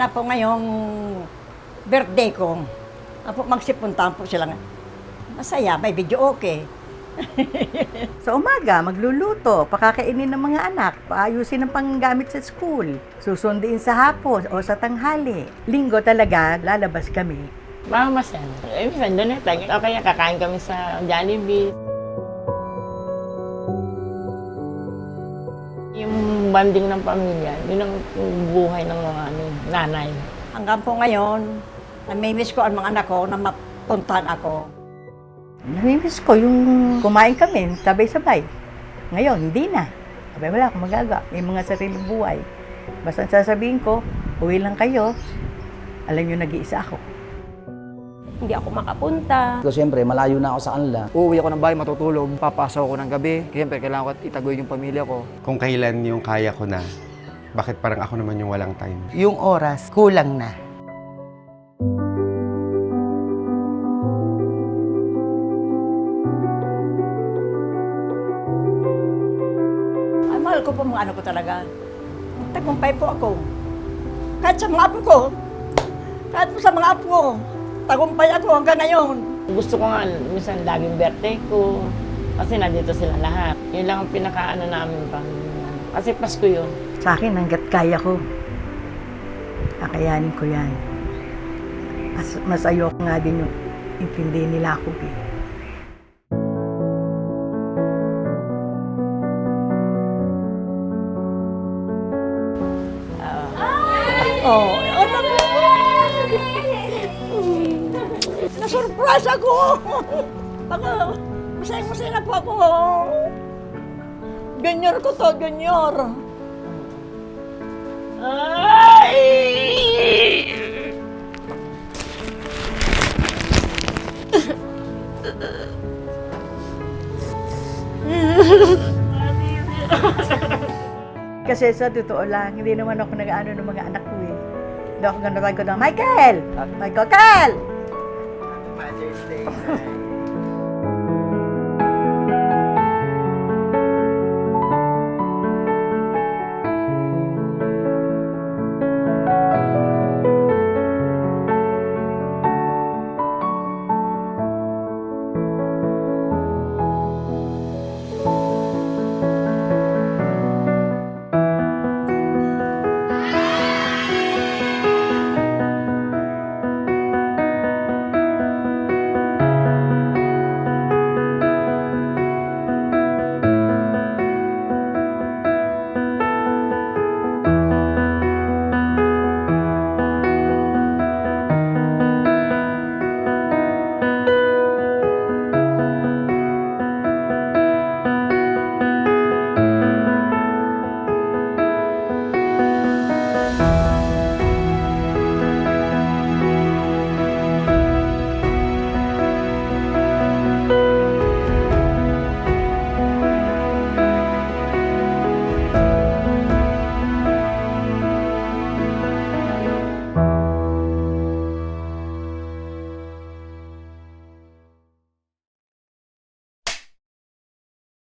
Na po ngayong birthday ko. Apo magsipuntahan po sila. Masaya, may video okay. Sa umaga, magluluto, pakakainin ng mga anak, paayusin ang panggamit sa school, susunduin sa hapon o sa tanghali. Linggo talaga, lalabas kami. Mama masaya. Eh, minsan doon na tayo. O kaya kakain kami sa Jollibee. Yung banding ng pamilya, yun ang buhay ng mga ano, nanay. Hanggang po ngayon, namimiss ko ang mga anak ko na mapuntahan ako. Namimiss ko yung kumain kami, sabay-sabay. Ngayon, hindi na. Sabay, wala akong magagawa. May mga sariling buhay. Basta ang sasabihin ko, uwi lang kayo. Alam nyo, nag-iisa ako. Hindi ako makapunta. So, siyempre, malayo na ako sa kanila. Uuwi ako ng bahay, matutulog, papasok ako ng gabi. Siyempre, kailangan ko itagoy yung pamilya ko. kung kailan yung kaya ko na, bakit parang ako naman yung walang time? yung oras kulang na. Mahal ko po mga ano ko talaga. Tagumpay po ako. Kahit sa mga apo ko, kahit po sa mga apo ko, tagumpay ako hanggang ngayon. Gusto ko nga, minsan laging birthday ko. Kasi nandito sila lahat. Yun lang ang pinakaano namin pang... Kasi Pasko yun. Sa akin, hanggat kaya ko, kakayanin ko yan. Mas, mas ayoko nga din yung intindihin nila ako eh. Oh, mo? Na-surprise ako! Baka, masaya-masaya na po ako. Ganyor ko to, ganyor. Ay! Kasi sa totoo lang, hindi naman ako nag-ano ng mga anak ko eh. Ako ganun ko na, Michael! Michael, Kel! Mother's Day.